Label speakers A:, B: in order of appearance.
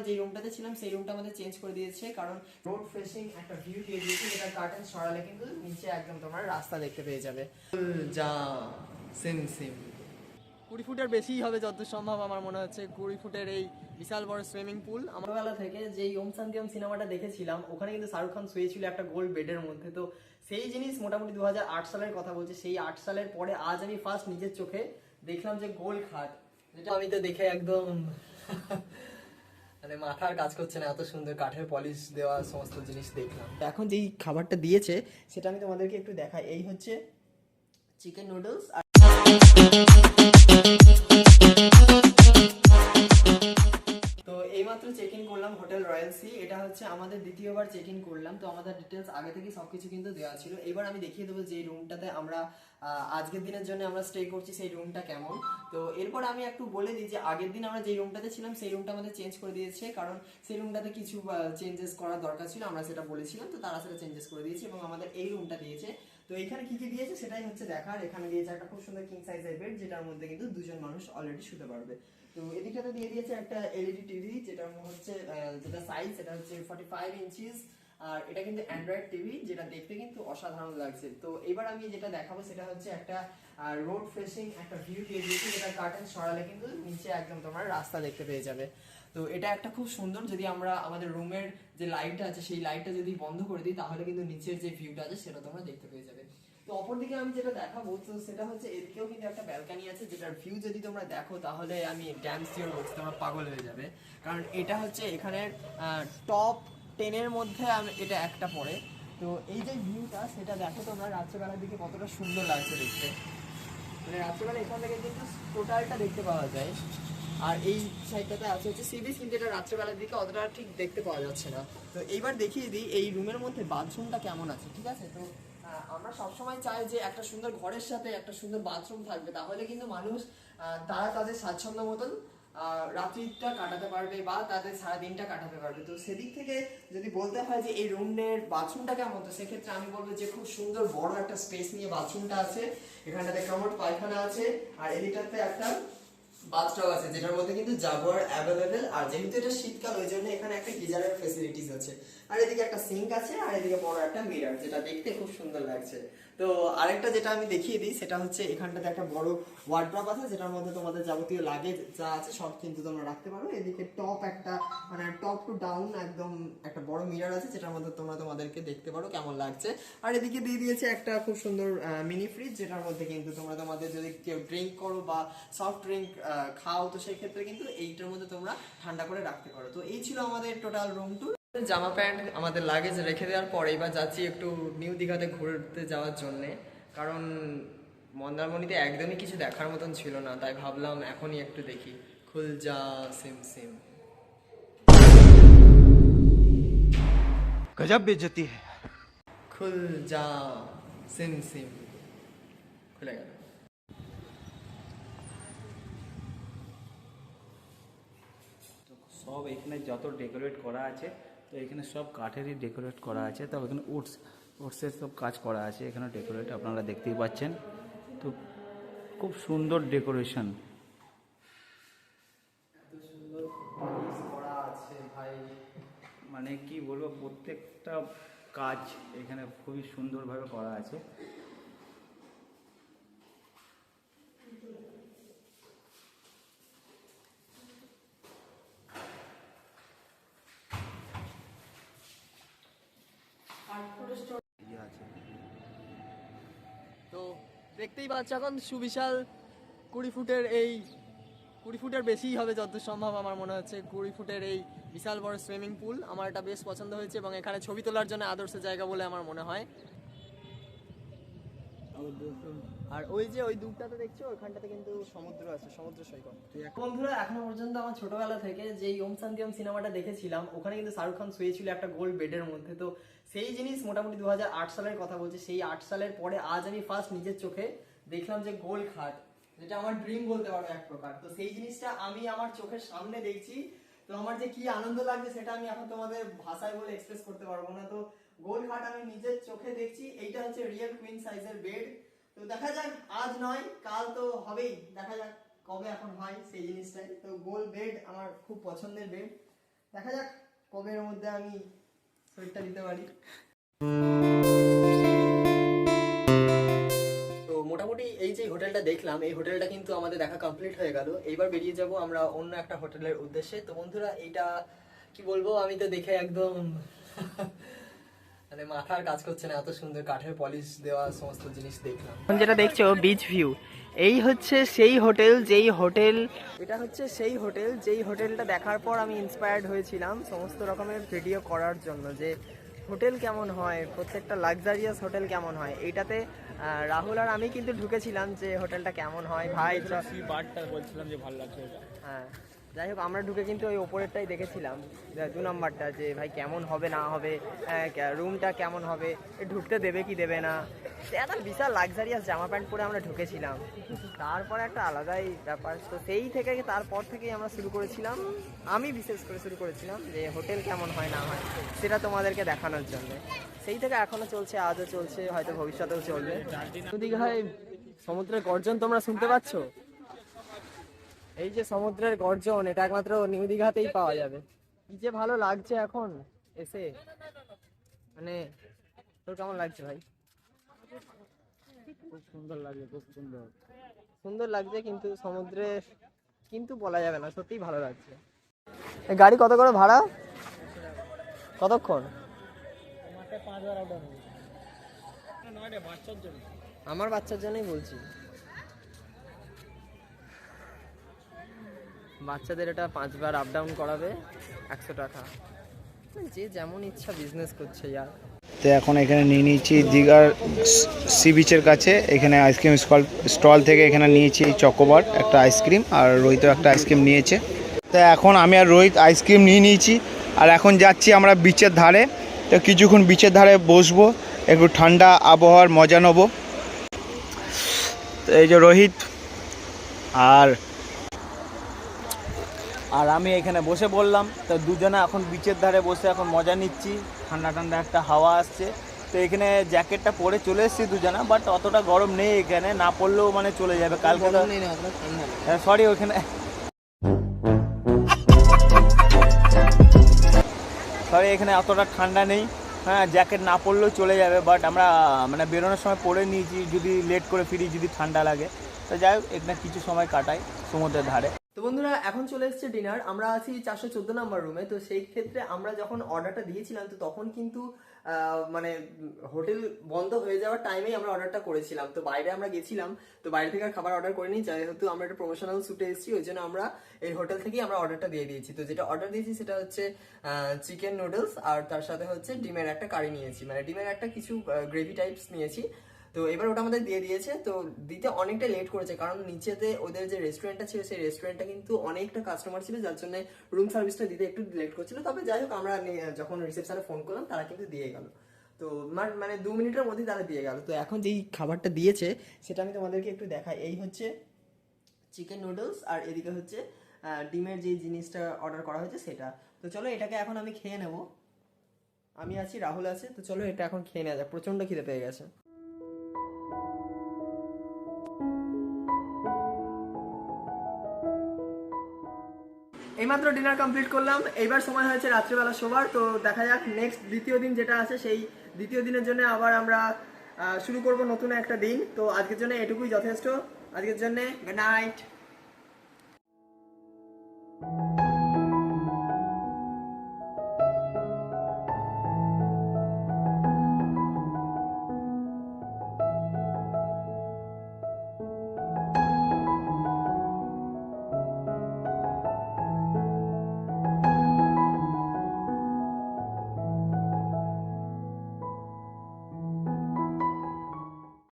A: আমরা যে রুমটাতে ছিলাম সেই রুমটা আমাদের চেঞ্জ করে দিয়েছে কারণ রোড ফেসিং একটা ভিউ দিয়ে দিয়েছে যেটা কার্টেন সরালে কিন্তু নিচে একদম তোমার রাস্তা দেখতে পেয়ে যাবে। যা সেম সেম কুড়ি ফুটের বেশিই হবে যত সম্ভব আমার মনে হচ্ছে কুড়ি ফুটের এই বিশাল বড় সুইমিং পুল আমার বেলা থেকে যেই ওম শান্তি ওম সিনেমাটা দেখেছিলাম ওখানে কিন্তু শাহরুখ খান শুয়েছিল একটা গোল্ড বেডের মধ্যে। তো সেই জিনিস মোটামুটি দু হাজার আট সালের কথা বলছে সেই আট সালের পরে আজ আমি ফার্স্ট নিজের চোখে দেখলাম যে গোল খাট। যেটা আমি তো দেখে একদম মানে মাথার কাজ করছে না, এত সুন্দর কাঠের পলিশ দেওয়া সমস্ত জিনিস দেখলাম। এখন যেই খাবারটা দিয়েছে, সেটা আমি তোমাদেরকে একটু দেখাই। এই হচ্ছে চিকেন নুডলস আর তো এইমাত্র চেক ইন করলাম হোটেল রয়্যাল সি এটা হচ্ছে আমাদের দ্বিতীয়বার চেক ইন করলাম। তো আমাদের ডিটেলস আগে থেকে সবকিছু কিন্তু দেওয়া ছিল। এবার আমি দেখিয়ে দেবো যে রুমটাতে আমরা আজকের দিনের জন্য আমরা স্টে করছি সেই রুমটা কেমন? তো এরপর আমি একটু বলে দিই যে আগের দিন আমরা যেই রুমটাতে ছিলাম, সেই রুমটা আমাদের চেঞ্জ করে দিয়েছে। কারণ সেই রুমটাতে কিছু চেঞ্জেস করার দরকার ছিল, আমরা সেটা বলেছিলাম। তো তারা সেটা চেঞ্জেস করে দিয়েছে এবং আমাদের এই রুমটা দিয়েছে। তো এখানে কি কি দিয়েছে সেটাই হচ্ছে দেখার। এখানে দিয়েছে একটা খুব সুন্দর কিং সাইজের বেড যেটার মধ্যে কিন্তু দুজন মানুষ অলরেডি শুতে পারবে। তো এদিকটাতে দিয়ে দিয়েছে একটা এলইডি টিভি যেটা হচ্ছে যেটা সাইজ সেটা হচ্ছে ফর্টি ফাইভ ইঞ্চিস আর এটা কিন্তু অ্যান্ড্রয়েড টিভি যেটা দেখতে কিন্তু অসাধারণ লাগছে। তো এবার আমি যেটা দেখাবো সেটা হচ্ছে একটা রোড ফেসিং একটা ভিউ দিয়ে দিয়েছি, যেটা কার্টেন সরালে কিন্তু নিচে একদম তোমার রাস্তা দেখতে পেয়ে যাবে। তো এটা একটা খুব সুন্দর, যদি আমরা আমাদের রুমের যে লাইটটা আছে, সেই লাইটটা যদি বন্ধ করে দিই, তাহলে কিন্তু নিচের যে ভিউটা আছে, সেটা তোমরা দেখতে পেয়ে যাবে। তো অপরদিকে আমি যেটা দেখাবো, তো সেটা হচ্ছে এদিকেও কিন্তু একটা ব্যালকানি আছে, যেটার ভিউ যদি তোমরা দেখো, তাহলে আমি ড্যাম সিওর বলছি, তোমরা পাগল হয়ে যাবে। কারণ এটা হচ্ছে এখানের টপ টেনের মধ্যে আমি এটা একটা পড়ে। তো এই যে ভিউটা সেটা দেখো তোমরা রাত্রেবেলার দিকে কতটা সুন্দর লাগছে দেখতে। মানে রাত্রেবেলা এখান থেকে কিন্তু টোটালটা দেখতে পাওয়া যায়। আর এই সাইডটাতে আছে হচ্ছে সি বিচ কিন্তু এটা রাত্রেবেলার দিকে অতটা ঠিক দেখতে পাওয়া যাচ্ছে না। তো এইবার দেখিয়ে দিই, এই রুমের মধ্যে বাথরুমটা কেমন আছে, ঠিক আছে? তো আমরা সবসময় চাই যে একটা সুন্দর ঘরের সাথে একটা সুন্দর বাথরুম থাকবে। তাহলে কিন্তু মানুষ তারা তাদের স্বাচ্ছন্দ্য মতন রাত্রিটা কাটাতে পারবে বা তাদের সারাদিনটা কাটাতে পারবে। তো সেদিক থেকে যদি বলতে হয় যে এই রুমের বাথরুমটা কেমন, তো সেক্ষেত্রে আমি বলব যে খুব সুন্দর বড় একটা স্পেস নিয়ে বাথরুমটা আছে। এখানটাতে কমোড পায়খানা আছে আর এদিকটাতে একটা বাথটব আছে, যেটার মধ্যে কিন্তু জাগুয়ার অ্যাভেলেবেল আর যেহেতু এটা শীতকাল, ওই জন্য এখানে একটা গিজারের ফেসিলিটিস আছে। আর এদিকে একটা সিঙ্ক আছে আর এদিকে বড় একটা মিরার যেটা দেখতে খুব সুন্দর লাগছে। তো আরেকটা যেটা আমি দেখিয়ে দিই, সেটা হচ্ছে এখানটাতে একটা বড় ওয়ার্ড্রপ আছে, যেটার মধ্যে তোমাদের যাবতীয় লাগেজ যা আছে সব কিন্তু তোমরা রাখতে পারো। এদিকে টপ একটা মানে টপ টু ডাউন একদম একটা বড় মিরর আছে, যেটার মধ্যে তোমরা তোমাদেরকে দেখতে পারো কেমন লাগছে। আর এদিকে দিয়ে দিয়েছে একটা খুব সুন্দর মিনি ফ্রিজ যেটার মধ্যে কিন্তু তোমরা তোমাদের যদি কেউ ড্রিঙ্ক করো বা সফট ড্রিঙ্ক খাও, তো সেই ক্ষেত্রে কিন্তু এইটার মধ্যে তোমরা ঠান্ডা করে রাখতে পারো। তো এই ছিল আমাদের টোটাল রুম টু জামা প্যান্ট আমাদের লাগেজ রেখে দেওয়ার পরে বা যাচ্ছি একটু নিউ দীঘাতে ঘুরতে যাওয়ার জন্যে। কারণ মন্দারমণিতে একদমই কিছু দেখার মতন ছিল না তাই ভাবলাম এখনই একটু দেখি। খুলজা সিম সিম।
B: গজব বেজতি
A: খুলজা সিম সিম। খুলে গেল।
C: সব এখানে যত ডেকোরেট করা আছে তো এখানে সব কাঠেরই ডেকোরেট করা আছে। তো এখানে উডস উডসের সব কাজ করা আছে। এখানে ডেকোরেট আপনারা দেখতেই পাচ্ছেন। তো খুব সুন্দর ডেকোরেশন
A: এত সুন্দর করা আছে ভাই।
C: মানে কি বলব প্রত্যেকটা কাজ এখানে খুবই সুন্দরভাবে করা আছে ইয়ে আছে
A: তো দেখতেই পাচ্ছ এখন সুবিশাল কুড়ি ফুটের এই, কুড়ি ফুটের বেশিই হবে যত সম্ভব আমার মনে হচ্ছে। কুড়ি ফুটের এই বিশাল বড় সুইমিং পুল আমার এটা বেশ পছন্দ হয়েছে এবং এখানে ছবি তোলার জন্য আদর্শ জায়গা বলে আমার মনে হয়। আর ওই যে ওই দুপটাতে দেখছ ওখানটাতে কিন্তু সমুদ্র আছে, সমুদ্র সৈকত। বন্ধুরা, এখনও পর্যন্ত আমার ছোটবেলা থেকে যেই ওম শান্তি ওম সিনেমাটা দেখেছিলাম, ওখানে কিন্তু শাহরুখ খান শুয়েছিল একটা গোল্ড বেডের মধ্যে। তো সেই জিনিস মোটামুটি দুহাজার আট সালের কথা বলছে, সেই আট সালের পরে আজ আমি ফার্স্ট নিজের চোখে দেখলাম যে গোল খাট, যেটা আমার ড্রিম বলতে পারব এক প্রকার। তো সেই জিনিসটা আমি আমার চোখের সামনে দেখছি, তো আমার যে কি আনন্দ লাগছে সেটা আমি এখন তোমাদের ভাষায় বলে এক্সপ্রেস করতে পারব না। তো গোল খাট আমি নিজের চোখে দেখছি, এইটা হচ্ছে রিয়েল কুইন সাইজের বেড তো দেখা যাক, আজ নয়, কাল তো হবেই। দেখা যাক কবে এখন হয় সেই জিনিসটাই। তো গোল বেড আমার খুব পছন্দের বেড। দেখা যাক কবে এর মধ্যে আমি শরীরটা দিতে পারি। তো মোটামুটি এই যে হোটেলটা দেখলাম, এই হোটেলটা কিন্তু আমাদের দেখা কমপ্লিট হয়ে গেল। এইবার বেরিয়ে যাব আমরা অন্য একটা হোটেলের উদ্দেশ্যে। তো বন্ধুরা, এইটা কি বলব? আমি তো দেখে একদম মানে মাথার কাজ করছে না এত সুন্দর কাঠের পলিশ দেওয়া সমস্ত জিনিস দেখলাম। যেটা দেখছ বিচ ভিউ এই হচ্ছে সেই হোটেল যেই হোটেল এটা হচ্ছে সেই হোটেল যেই হোটেলটা দেখার পর আমি ইন্সপায়ার্ড হয়েছিলাম সমস্ত রকমের ভিডিও করার জন্য যে হোটেল কেমন হয় প্রত্যেকটা লাক্সারিয়াস হোটেল কেমন হয়। এইটাতে রাহুল আর আমি কিন্তু ঢুকেছিলাম যে হোটেলটা কেমন হয়। ভাই
C: বারটা বলছিলাম যে ভালো লাগছে।
A: হ্যাঁ। যাই হোক, আমরা ঢুকে কিন্তু ওই ওপরেরটাই দেখেছিলাম। দু নম্বরটা যে, ভাই, কেমন হবে, না হবে? রুমটা কেমন হবে? ঢুকতে দেবে কি দেবে না? একটা বিশাল লাক্সারিয়াস জামা প্যান্ট পরে আমরা ঢুকেছিলাম। তারপরে একটা আলাদাই ব্যাপার। তো সেই থেকে তারপর থেকেই আমরা শুরু করেছিলাম। আমি বিশেষ করে শুরু করেছিলাম যে, হোটেল কেমন হয়, না হয়? সেটা তোমাদেরকে দেখানোর জন্য। সেই থেকে এখনও চলছে, আজও চলছে, হয়তো ভবিষ্যতেও চলবে। দীঘায় সমুদ্রের গর্জন তোমরা শুনতে পাচ্ছ? এই যে সমুদ্রের গর্জন এটা একমাত্র নিউ দীঘাতেই পাওয়া যাবে। কি যে ভালো লাগছে এখন এসে। মানে তোর কেমন লাগছে ভাই?
C: খুব সুন্দর লাগে খুব সুন্দর।
A: সুন্দর লাগছে কিন্তু সমুদ্রে কিন্তু বলা যাবে না সত্যিই ভালো লাগছে। গাড়ি কত করে ভাড়া? কতক্ষণ? আমার বাচ্চার জন্যই বলছি। বাচ্চাদের এটা পাঁচবার আপ ডাউন করাবে, একশো টাকা। যে যেমন ইচ্ছা বিজনেস করছে ইয়ার।
B: তো এখন এখানে নিয়ে নিয়েছি দীঘার সি বিচের কাছে। এখানে আইসক্রিম স্টল স্টল থেকে এখানে নিয়েছি চকোবার একটা আইসক্রিম আর রোহিতও একটা আইসক্রিম নিয়েছে। তো এখন আমি আর রোহিত আইসক্রিম নিয়ে নিয়েছি, আর এখন যাচ্ছি আমরা বিচের ধারে। তো কিছুক্ষণ বিচের ধারে বসবো, একটু ঠান্ডা আবহাওয়ার মজা নেব। তো এই যে রোহিত, আর
C: আর আমি এখানে বসে বললাম তো দুজনে এখন বিচের ধারে বসে এখন মজা নিচ্ছি। ঠান্ডা ঠান্ডা একটা হাওয়া আসছে। তো এখানে জ্যাকেটটা পরে চলে এসেছি দুজনা বাট অতটা গরম নেই এখানে। না পড়লেও মানে চলে যাবে। কালকে সরি ওখানে সরি এখানে অতটা ঠান্ডা নেই। হ্যাঁ জ্যাকেট না পরলেও চলে যাবে বাট আমরা মানে বেরোনোর সময় পরে নিয়েছি। যদি লেট করে ফিরি যদি ঠান্ডা লাগে। তো যাই হোক এখানে কিছু সময় কাটাই সমুদ্রের ধারে।
A: তো বন্ধুরা, এখন চলে এসেছে ডিনার আমরা আছি চারশো চোদ্দ নাম্বার রুমে তো সেই ক্ষেত্রে আমরা যখন অর্ডারটা দিয়েছিলাম, তো তখন কিন্তু মানে হোটেল বন্ধ হয়ে যাওয়ার টাইমেই আমরা অর্ডারটা করেছিলাম। তো বাইরে আমরা গেছিলাম, তো বাইরে থেকে আর খাবার অর্ডার করিনি। যেহেতু আমরা একটা প্রমোশনাল শুটে এসেছি, ওই জন্য আমরা এই হোটেল থেকেই আমরা অর্ডারটা দিয়ে দিয়েছি। তো যেটা অর্ডার দিয়েছি সেটা হচ্ছে চিকেন নুডলস আর তার সাথে হচ্ছে ডিমের একটা কারি নিয়েছি। মানে ডিমের একটা কিছু গ্রেভি টাইপস নিয়েছি। তো এবার ওটা আমাদের দিয়ে দিয়েছে, তো দিতে অনেকটা লেট করেছে, কারণ নিচেতে ওদের যে রেস্টুরেন্টটা ছিল, সেই রেস্টুরেন্টটা কিন্তু অনেকটা কাস্টমার ছিল, যার জন্য রুম সার্ভিসটা দিতে একটু লেট করছিল। তবে যাই হোক, আমরা যখন রিসেপশনে ফোন করলাম, তারা কিন্তু দিয়ে গেল। তো মানে দু মিনিটের মধ্যেই তারা দিয়ে গেল। তো এখন যেই খাবারটা দিয়েছে, সেটা আমি তোমাদেরকে একটু দেখাই। এই হচ্ছে চিকেন নুডলস আর এদিকে হচ্ছে ডিমের যে জিনিসটা অর্ডার করা হয়েছে, সেটা। তো চলো, এটাকে এখন আমি খেয়ে নেব। আমি আছি, রাহুল আছে, তো চলো, এটা এখন খেয়ে নেওয়া যাক। প্রচণ্ড খিদে পেয়ে গেছে। এইমাত্র ডিনার কমপ্লিট করলাম। এইবার সময় হয়েছে রাত্রিবেলা শোবার, তো দেখা যাক নেক্সট দ্বিতীয় দিন যেটা আছে, সেই দ্বিতীয় দিনের জন্য আবার আমরা শুরু করব নতুন একটা দিন। তো আজকের জন্য এটুকুই যথেষ্ট। আজকের জন্য গুড নাইট